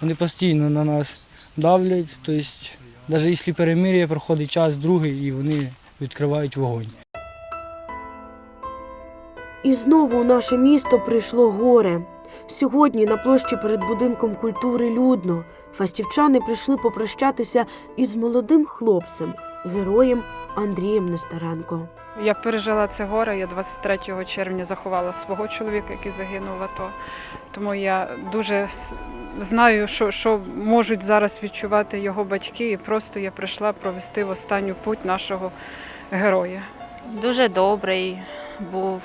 Вони постійно на нас давлять. Тобто, навіть якщо перемир'я, проходить час другий і вони відкривають вогонь. І знову у наше місто прийшло горе. Сьогодні на площі перед будинком культури людно. Фастівчани прийшли попрощатися із молодим хлопцем, героєм Андрієм Нестеренко. Я пережила це горе. Я 23 червня заховала свого чоловіка, який загинув в АТО. Тому я дуже знаю, що, що можуть зараз відчувати його батьки, і просто я прийшла провести в останню путь нашого героя. Дуже добрий був,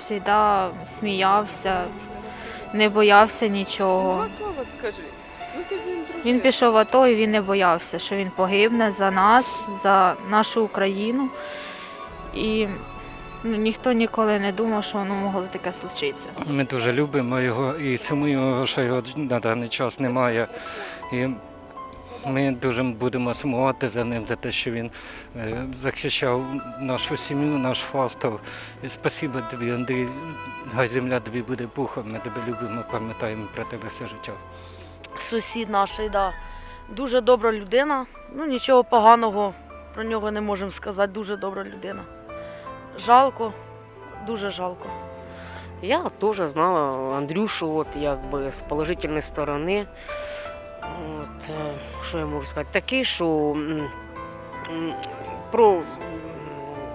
завжди сміявся, не боявся нічого. Він пішов в АТО і він не боявся, що він погибне за нас, за нашу Україну. І ну, ніхто ніколи не думав, що воно могло таке случитися. Ми дуже любимо його і сумуємо, що його на даний час немає. І ми дуже будемо сумувати за ним, за те, що він е, захищав нашу сім'ю, наш фастов. Спасибо тобі, Андрій. Хай земля тобі буде пухом. Ми тебе любимо, пам'ятаємо про тебе все життя. Сусід наш, да. Дуже добра людина. Ну нічого поганого про нього не можемо сказати. Дуже добра людина. Жалко, дуже жалко. Я теж знала Андрюшу, от якби з положительної сторони. От, е, що я можу сказати? Такий, що про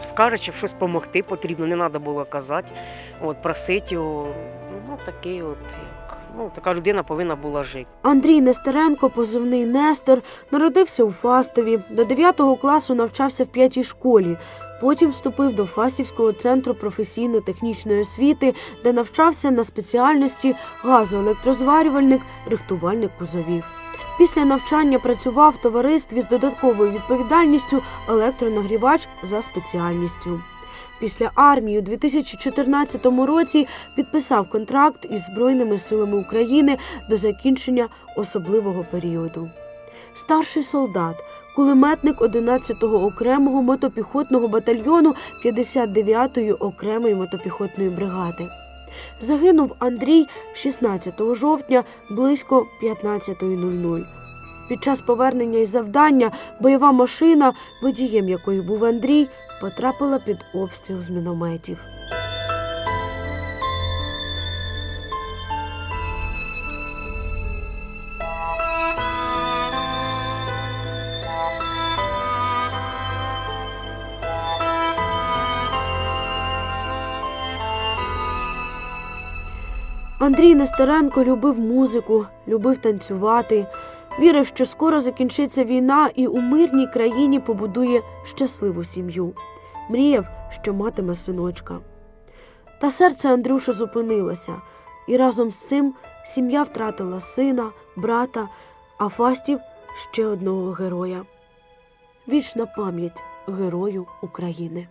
скаже, чи щось допомогти потрібно, не треба було казати. От, просити його. Ну, такий от, ну, така людина повинна була жити. Андрій Нестеренко, позивний Нестор, народився у Фастові. До 9 класу навчався в п'ятій школі. Потім вступив до Фастівського центру професійно-технічної освіти, де навчався на спеціальності газоелектрозварювальник, рихтувальник кузовів. Після навчання працював в товаристві з додатковою відповідальністю електронагрівач за спеціальністю. Після армії у 2014 році підписав контракт із Збройними силами України до закінчення особливого періоду. Старший солдат, кулеметник 11-го окремого мотопіхотного батальйону 59-ї окремої мотопіхотної бригади. Загинув Андрій 16 жовтня близько 15.00. Під час повернення із завдання бойова машина, водієм якої був Андрій, потрапила під обстріл з мінометів. Андрій Нестеренко любив музику, любив танцювати, вірив, що скоро закінчиться війна і у мирній країні побудує щасливу сім'ю. Мріяв, що матиме синочка. Та серце Андрюша зупинилося, і разом з цим сім'я втратила сина, брата, а Фастів ще одного героя. Вічна пам'ять герою України.